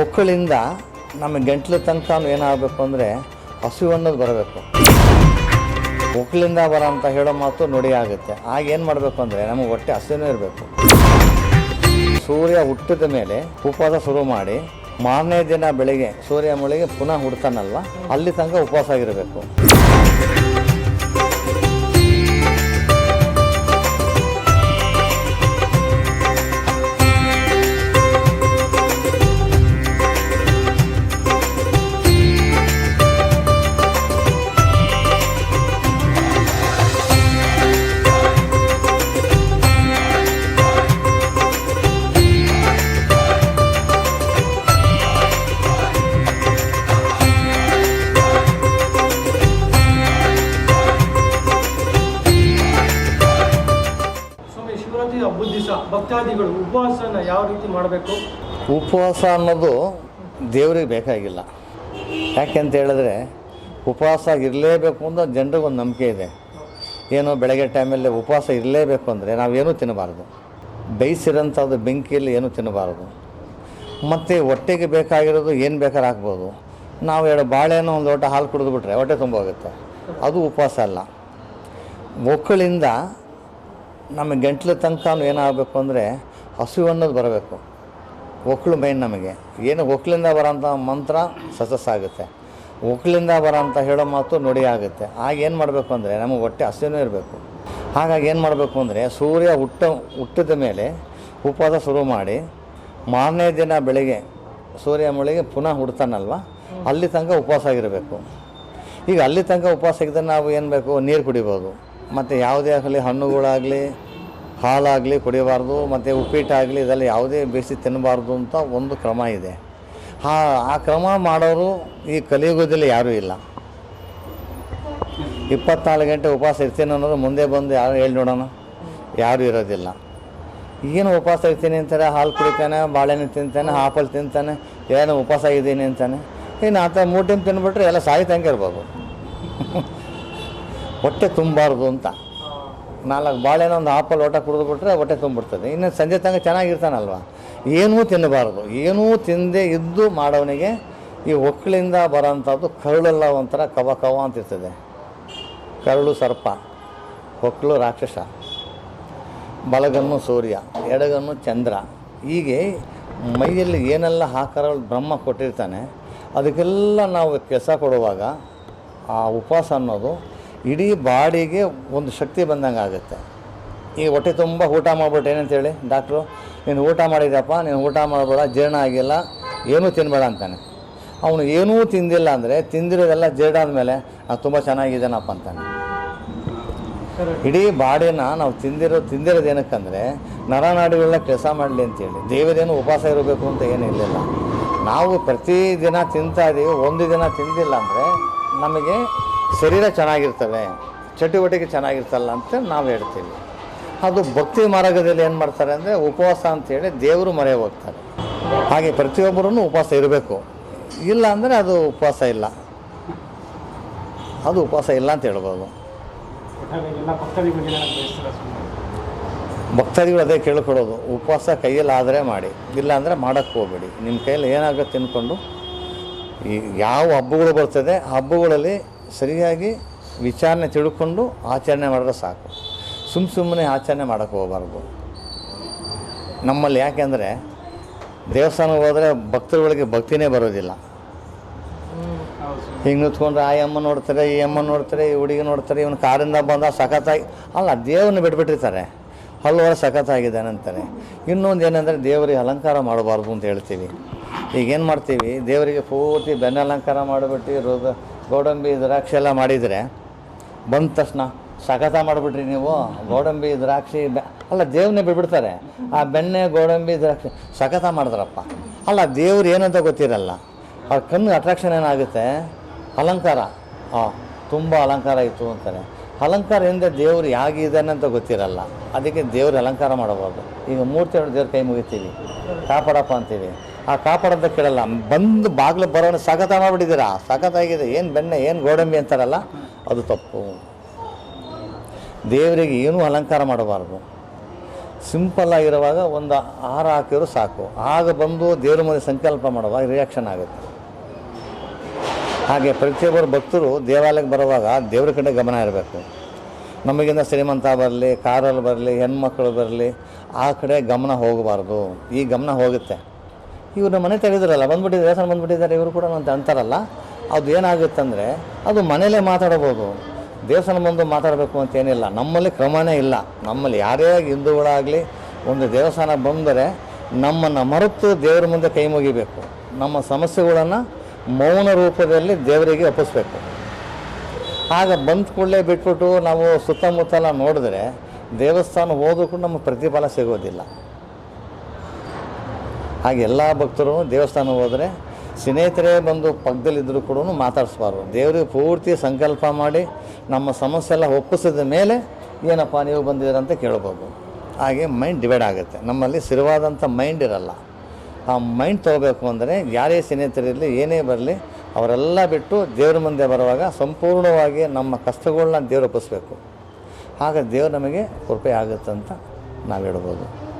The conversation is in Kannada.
ಒಕ್ಕಳಿಂದ ನಮ್ಮ ಗಂಟ್ಲು ತನಕ ಏನಾಗಬೇಕು ಅಂದರೆ ಹಸಿವು ಅನ್ನೋದು ಬರಬೇಕು. ಒಕ್ಕಲಿಂದ ಬರ ಅಂತ ಹೇಳೋ ಮಾತು ನುಡಿ ಆಗುತ್ತೆ. ಆಗ ಏನು ಮಾಡಬೇಕು ಅಂದರೆ ನಮಗೆ ಹೊಟ್ಟೆ ಹಸಿನೂ ಇರಬೇಕು. ಸೂರ್ಯ ಹುಟ್ಟಿದ ಮೇಲೆ ಉಪವಾಸ ಶುರು ಮಾಡಿ ಮಾರನೇ ದಿನ ಬೆಳಿಗ್ಗೆ ಸೂರ್ಯ ಮುಳಿಗೆ ಪುನಃ ಹುಡ್ತಾನಲ್ವ? ಅಲ್ಲಿ ತನಕ ಉಪವಾಸ ಆಗಿರಬೇಕು. ಭಕ್ತಾದಿಗಳು ಉಪವಾಸನ ಯಾವ ರೀತಿ ಮಾಡಬೇಕು? ಉಪವಾಸ ಅನ್ನೋದು ದೇವರಿಗೆ ಬೇಕಾಗಿಲ್ಲ. ಯಾಕೆಂತ ಹೇಳಿದ್ರೆ ಉಪವಾಸ ಇರಲೇಬೇಕು ಅಂತ ಜನರಿಗೆ ಒಂದು ನಂಬಿಕೆ ಇದೆ. ಏನೋ ಬೆಳಗ್ಗೆ ಟೈಮಲ್ಲಿ ಉಪವಾಸ ಇರಲೇಬೇಕು ಅಂದರೆ ನಾವೇನೂ ತಿನ್ನಬಾರ್ದು. ಬೇಯಿಸಿರೋಂಥದ್ದು ಬೆಂಕಿಯಲ್ಲಿ ಏನೂ ತಿನ್ನಬಾರ್ದು. ಮತ್ತು ಹೊಟ್ಟೆಗೆ ಬೇಕಾಗಿರೋದು ಏನು ಬೇಕಾದ್ರೆ ಹಾಕ್ಬೋದು. ನಾವು ಎರಡು ಬಾಳೆಹಣ್ಣು ಒಂದು ಲೋಟ ಹಾಲು ಕುಡಿದ್ಬಿಟ್ರೆ ಹೊಟ್ಟೆ ತುಂಬ ಹೋಗುತ್ತೆ. ಅದು ಉಪವಾಸ ಅಲ್ಲ. ಒಕ್ಕಳಿಂದ ನಮ್ಮ ಗಂಟ್ಲು ತನಕ ಏನಾಗಬೇಕು ಅಂದರೆ ಹಸಿವು ಅನ್ನೋದು ಬರಬೇಕು. ಒಕ್ಕಳು ಮೈನ್ ನಮಗೆ. ಏನು ಒಕ್ಕಲಿಂದ ಬರೋಂಥ ಮಂತ್ರ ಸಸಸ್ ಆಗುತ್ತೆ ಒಕ್ಕಲಿಂದ ಬರೋಂಥ ಹೇಳೋ ಮಾತು ನುಡಿ ಆಗುತ್ತೆ. ಆಗ ಏನು ಮಾಡಬೇಕು ಅಂದರೆ ನಮಗೆ ಹೊಟ್ಟೆ ಹಸಿವೂ ಇರಬೇಕು. ಹಾಗಾಗಿ ಏನು ಮಾಡಬೇಕು ಅಂದರೆ ಸೂರ್ಯ ಹುಟ್ಟ, ಹುಟ್ಟಿದ ಮೇಲೆ ಉಪವಾಸ ಶುರು ಮಾಡಿ ಮಾರನೇ ದಿನ ಬೆಳಿಗ್ಗೆ ಸೂರ್ಯ ಮುಳಿಗೆ ಪುನಃ ಹುಡ್ತಾನಲ್ವ? ಅಲ್ಲಿ ತನಕ ಉಪವಾಸ ಆಗಿರಬೇಕು. ಈಗ ಅಲ್ಲಿ ತನಕ ಉಪವಾಸ ಆಗಿದ್ದರೆ ನಾವು ಏನು ಬೇಕು? ನೀರು ಕುಡಿಬೋದು. ಮತ್ತು ಯಾವುದೇ ಆಗಲಿ, ಹಣ್ಣುಗಳಾಗಲಿ, ಹಾಲಾಗಲಿ ಕುಡಿಯಬಾರ್ದು, ಮತ್ತು ಉಪ್ಪಿಟ್ಟಾಗಲಿ ಇದೆಲ್ಲ ಯಾವುದೇ ಬೇಯಿಸಿ ತಿನ್ನಬಾರ್ದು ಅಂತ ಒಂದು ಕ್ರಮ ಇದೆ. ಆ ಆ ಕ್ರಮ ಮಾಡೋರು ಈ ಕಲಿಯುಗದಲ್ಲಿ ಯಾರೂ ಇಲ್ಲ. ಇಪ್ಪತ್ನಾಲ್ಕು ಗಂಟೆ ಉಪವಾಸ ಇರ್ತೀನಿ ಅನ್ನೋದು ಮುಂದೆ ಬಂದು ಯಾರು ಹೇಳಿ ನೋಡೋಣ. ಯಾರೂ ಇರೋದಿಲ್ಲ. ಏನು ಉಪವಾಸ ಇರ್ತೀನಿ ಅಂತಾರೆ, ಹಾಲು ಕುಡಿತಾನೆ, ಬಾಳೆಹಣ್ಣು ತಿಂತಾನೆ ಆಪಲ್ ತಿಂತಾನೆ, ಏನು ಉಪವಾಸ ಇದ್ದೀನಿ ಅಂತಾನೆ. ಇನ್ನು ಆ ಥರ ಮೂರು ಟೈಮ್ ತಿನ್ಬಿಟ್ರೆ ಎಲ್ಲ ಸಾಯ್ತಂಗೆ ಇರ್ಬೋದು. ಹೊಟ್ಟೆ ತುಂಬಬಾರ್ದು ಅಂತ. ನಾಲ್ಕು ಬಾಳೆನ ಒಂದು ಆಪಲ್ ಕುಡಿದು ಕುಡಿದ್ಬಿಟ್ರೆ ಹೊಟ್ಟೆ ತುಂಬಿಡ್ತದೆ. ಇನ್ನು ಸಂಜೆ ತನಕ ಚೆನ್ನಾಗಿರ್ತಾನಲ್ವ? ಏನೂ ತಿನ್ನಬಾರ್ದು. ಏನೂ ತಿಂದೇ ಇದ್ದು ಮಾಡೋವನಿಗೆ ಈ ಒಕ್ಕಳಿಂದ ಬರೋಂಥದ್ದು ಕರುಳೆಲ್ಲ ಒಂಥರ ಕವ ಕವ ಅಂತಿರ್ತದೆ. ಕರುಳು ಸರ್ಪ ಹೊಕ್ಕಳು ರಾಕ್ಷಸ, ಬಲಗನ್ನು ಸೂರ್ಯ, ಎಡಗನ್ನು ಚಂದ್ರ. ಹೀಗೆ ಮೈಯಲ್ಲಿ ಏನೆಲ್ಲ ಆಕಾರಗಳು ಬ್ರಹ್ಮ ಕೊಟ್ಟಿರ್ತಾನೆ, ಅದಕ್ಕೆಲ್ಲ ನಾವು ಕೆಲಸ ಕೊಡುವಾಗ ಆ ಉಪವಾಸ ಅನ್ನೋದು ಇಡೀ ಬಾಡಿಗೆ ಒಂದು ಶಕ್ತಿ ಬಂದಂಗೆ ಆಗುತ್ತೆ. ಈಗ ಹೊಟ್ಟೆ ತುಂಬ ಊಟ ಮಾಡ್ಬಿಟ್ಟು, ಏನಂತೇಳಿ? ಡಾಕ್ಟ್ರು, ನೀನು ಊಟ ಮಾಡಿದ್ಯಪ್ಪ, ನೀನು ಊಟ ಮಾಡಬೇಡ ಜೀರ್ಣ ಆಗಿಲ್ಲ, ಏನೂ ತಿನ್ನಬೇಡ ಅಂತಾನೆ. ಅವನು ಏನೂ ತಿಂದಿಲ್ಲ ಅಂದರೆ ತಿಂದಿರೋದೆಲ್ಲ ಜೀರ್ಣ ಆದಮೇಲೆ ಅದು ತುಂಬ ಚೆನ್ನಾಗಿದ್ದಾನಪ್ಪ ಅಂತಾನೆ. ಇಡೀ ಬಾಡಿನ ನಾವು ತಿಂದಿರೋ, ತಿಂದಿರೋದು ಏನಕ್ಕಂದರೆ ನರನಾಡಿಗಳನ್ನ ಕೆಲಸ ಮಾಡಲಿ ಅಂತೇಳಿ. ದೇವರೇನು ಉಪವಾಸ ಇರಬೇಕು ಅಂತ ಏನೂ ಇರಲಿಲ್ಲ. ನಾವು ಪ್ರತಿದಿನ ತಿಂತಾ ಇದ್ದೀವಿ ಒಂದು ದಿನ ತಿಂದಿಲ್ಲ ಅಂದರೆ ನಮಗೆ ಶರೀರ ಚೆನ್ನಾಗಿರ್ತವೆ ಚಟುವಟಿಕೆ ಚೆನ್ನಾಗಿರ್ತಲ್ಲ ಅಂತ ನಾವು ಹೇಳ್ತೀವಿ. ಅದು ಭಕ್ತಿ ಮಾರ್ಗದಲ್ಲಿ ಏನು ಮಾಡ್ತಾರೆ ಅಂದರೆ ಉಪವಾಸ ಅಂತೇಳಿ ದೇವರು ಮೊರೆ ಹೋಗ್ತಾರೆ. ಹಾಗೆ ಪ್ರತಿಯೊಬ್ಬರೂ ಉಪವಾಸ ಇರಬೇಕು. ಇಲ್ಲ ಅಂದರೆ ಅದು ಉಪವಾಸ ಇಲ್ಲ. ಅದು ಉಪವಾಸ ಇಲ್ಲ ಅಂತ ಹೇಳ್ಬೋದು. ಭಕ್ತಾದಿಗಳು ಅದೇ ಕೇಳ್ಕೊಡೋದು ಉಪವಾಸ ಕೈಯಲ್ಲಿ ಆದರೆ ಮಾಡಿ, ಇಲ್ಲ ಅಂದರೆ ಮಾಡೋಕ್ಕೆ ಹೋಗಬೇಡಿ. ನಿಮ್ಮ ಕೈಯಲ್ಲಿ ಏನಾಗುತ್ತೆ ತಿನ್ಕೊಂಡು ಈ ಯಾವ ಹಬ್ಬಗಳು ಬರ್ತದೆ ಹಬ್ಬಗಳಲ್ಲಿ ಸರಿಯಾಗಿ ವಿಚಾರಣೆ ತಿಳ್ಕೊಂಡು ಆಚರಣೆ ಮಾಡಿದ್ರೆ ಸಾಕು. ಸುಮ್ಮ ಸುಮ್ಮನೆ ಆಚರಣೆ ಮಾಡೋಕ್ಕೆ ಹೋಗಬಾರ್ದು. ನಮ್ಮಲ್ಲಿ ಯಾಕೆಂದರೆ ದೇವಸ್ಥಾನಕ್ಕೆ ಹೋದರೆ ಭಕ್ತರುಗಳಿಗೆ ಭಕ್ತಿನೇ ಬರೋದಿಲ್ಲ. ಹಿಂಗೆ ನಿಂತ್ಕೊಂಡ್ರೆ ಆ ಅಮ್ಮ ನೋಡ್ತಾರೆ, ಈ ಅಮ್ಮ ನೋಡ್ತಾರೆ, ಈ ಹುಡುಗಿ ನೋಡ್ತಾರೆ, ಇವನು ಕಾರಿಂದ ಬಂದ ಸಖತ್ತಾಗಿ ಅಲ್ಲ, ದೇವ್ರನ್ನ ಬಿಟ್ಬಿಟ್ಟಿರ್ತಾರೆ. ಹಲ್ವಾರು ಸಖತ್ತಾಗಿದ್ದಾನೆ ಅಂತಾರೆ. ಇನ್ನೊಂದು ಏನಂದರೆ ದೇವರಿಗೆ ಅಲಂಕಾರ ಮಾಡಬಾರ್ದು ಅಂತ ಹೇಳ್ತೀವಿ. ಈಗ ಏನು ಮಾಡ್ತೀವಿ? ದೇವರಿಗೆ ಪೂರ್ತಿ ಬೆನ್ನ ಅಲಂಕಾರ ಮಾಡಿಬಿಟ್ಟು ರೋಗ ಗೋಡಂಬಿ ದ್ರಾಕ್ಷಿ ಎಲ್ಲ ಮಾಡಿದರೆ ಬಂದ ತಕ್ಷಣ ಸಖತ ಮಾಡಿಬಿಟ್ರಿ ನೀವು. ಗೋಡಂಬಿ ದ್ರಾಕ್ಷಿ ಬೆ ಅಲ್ಲ ದೇವ್ರನ್ನೇ ಬಿಡ್ಬಿಡ್ತಾರೆ ಆ ಬೆಣ್ಣೆ, ಗೋಡಂಬಿ ದ್ರಾಕ್ಷಿ ಸಖತ ಮಾಡಿದ್ರಪ್ಪ ಅಲ್ಲ, ದೇವ್ರು ಏನಂತ ಗೊತ್ತಿರಲ್ಲ. ಆ ಕಣ್ಣು ಅಟ್ರಾಕ್ಷನ್ ಏನಾಗುತ್ತೆ? ಅಲಂಕಾರ. ಹಾಂ ತುಂಬ ಅಲಂಕಾರ ಇತ್ತು ಅಂತಾರೆ. ಅಲಂಕಾರದಿಂದ ದೇವ್ರು ಹೇಗಿದ್ದಾನೆ ಅಂತ ಗೊತ್ತಿರಲ್ಲ. ಅದಕ್ಕೆ ದೇವ್ರು ಅಲಂಕಾರ ಮಾಡಬಾರ್ದು. ಈಗ ಮೂರ್ತಿ ದೇವ್ರ ಕೈ ಮುಗಿತೀವಿ. ಕಾಪಾಡಪ್ಪ ಅಂತೀವಿ. ಆ ಕಾಪಾಡೋದ ಕೇಳಲ್ಲ ಬಂದು ಬಾಗಿಲು ಬರೋಣ ಸಖತ ಮಾಡಿಬಿಟ್ಟಿದ್ದೀರಾ? ಸಖತ್ತಾಗಿದೆ ಏನು ಬೆಣ್ಣೆ, ಏನು ಗೋಡಂಬಿ ಅಂತಾರಲ್ಲ? ಅದು ತಪ್ಪು. ದೇವರಿಗೆ ಏನೂ ಅಲಂಕಾರ ಮಾಡಬಾರ್ದು. ಸಿಂಪಲ್ ಆಗಿರುವಾಗ ಒಂದು ಹಾರ ಹಾಕಿದ್ರು ಸಾಕು. ಆಗ ಬಂದು ದೇವ್ರ ಮುಂದೆ ಸಂಕಲ್ಪ ಮಾಡುವಾಗ ರಿಯಾಕ್ಷನ್ ಆಗುತ್ತೆ. ಹಾಗೆ ಪ್ರತಿಯೊಬ್ಬರು ಭಕ್ತರು ದೇವಾಲಯಕ್ಕೆ ಬರುವಾಗ ದೇವ್ರ ಕಡೆ ಗಮನ ಇರಬೇಕು. ನಮಗಿಂತ ಶ್ರೀಮಂತ ಬರಲಿ, ಕಾರಲ್ಲಿ ಬರಲಿ, ಹೆಣ್ಮಕ್ಳು ಬರಲಿ, ಆ ಕಡೆ ಗಮನ ಹೋಗಬಾರ್ದು. ಈ ಗಮನ ಹೋಗುತ್ತೆ. ಇವ್ರ ಮನೆ ತೆಗೆದ್ರಲ್ಲ ಬಂದ್ಬಿಟ್ಟಿದ್ದಾರೆ ದೇವಸ್ಥಾನ ಬಂದ್ಬಿಟ್ಟಿದ್ದಾರೆ, ಇವರು ಕೂಡ ಅಂತ ಅಂತಾರಲ್ಲ, ಅದು ಏನಾಗುತ್ತಂದರೆ ಅದು ಮನೇಲೇ ಮಾತಾಡ್ಬೋದು. ದೇವಸ್ಥಾನ ಬಂದು ಮಾತಾಡಬೇಕು ಅಂತ ಏನಿಲ್ಲ, ನಮ್ಮಲ್ಲಿ ಕ್ರಮನೇ ಇಲ್ಲ. ನಮ್ಮಲ್ಲಿ ಯಾರೇ ಹಿಂದೂಗಳಾಗಲಿ ಒಂದು ದೇವಸ್ಥಾನ ಬಂದರೆ ನಮ್ಮನ್ನು ಮರೆತು ದೇವರ ಮುಂದೆ ಕೈ ಮುಗಿಬೇಕು. ನಮ್ಮ ಸಮಸ್ಯೆಗಳನ್ನು ಮೌನ ರೂಪದಲ್ಲಿ ದೇವರಿಗೆ ಒಪ್ಪಿಸ್ಬೇಕು. ಆಗ ಬಂದ ಕೂಡಲೇ ಬಿಟ್ಬಿಟ್ಟು ನಾವು ಸುತ್ತಮುತ್ತಲ ನೋಡಿದ್ರೆ ದೇವಸ್ಥಾನ ಹೋದ್ರೂ ಕೂಡ ನಮಗೆ ಪ್ರತಿಫಲ ಸಿಗೋದಿಲ್ಲ. ಹಾಗೆ ಎಲ್ಲ ಭಕ್ತರು ದೇವಸ್ಥಾನ ಹೋದರೆ ಸ್ನೇಹಿತರೇ ಬಂದು ಪಕ್ಕದಲ್ಲಿದ್ದರೂ ಕೂಡ ಮಾತಾಡಿಸ್ಬಾರ್ದು. ದೇವರಿಗೆ ಪೂರ್ತಿ ಸಂಕಲ್ಪ ಮಾಡಿ ನಮ್ಮ ಸಮಸ್ಯೆ ಎಲ್ಲ ಒಪ್ಪಿಸಿದ ಮೇಲೆ ಏನಪ್ಪ ನೀವು ಬಂದಿದ್ದೀರಂತ ಕೇಳ್ಬೋದು. ಹಾಗೆ ಮೈಂಡ್ ಡಿವೈಡ್ ಆಗುತ್ತೆ. ನಮ್ಮಲ್ಲಿ ಸ್ಥಿರವಾದಂಥ ಮೈಂಡ್ ಇರಲ್ಲ. ಆ ಮೈಂಡ್ ತೊಗೋಬೇಕು ಅಂದರೆ ಯಾರೇ ಸ್ನೇಹಿತರಿರಲಿ ಏನೇ ಬರಲಿ, ಅವರೆಲ್ಲ ಬಿಟ್ಟು ದೇವ್ರ ಮುಂದೆ ಬರುವಾಗ ಸಂಪೂರ್ಣವಾಗಿ ನಮ್ಮ ಕಷ್ಟಗಳನ್ನ ದೇವ್ರು ಒಪ್ಪಿಸ್ಬೇಕು. ಆಗ ದೇವ್ರು ನಮಗೆ ಕೃಪೆ ಅಂತ ನಾವು ಹೇಳ್ಬೋದು.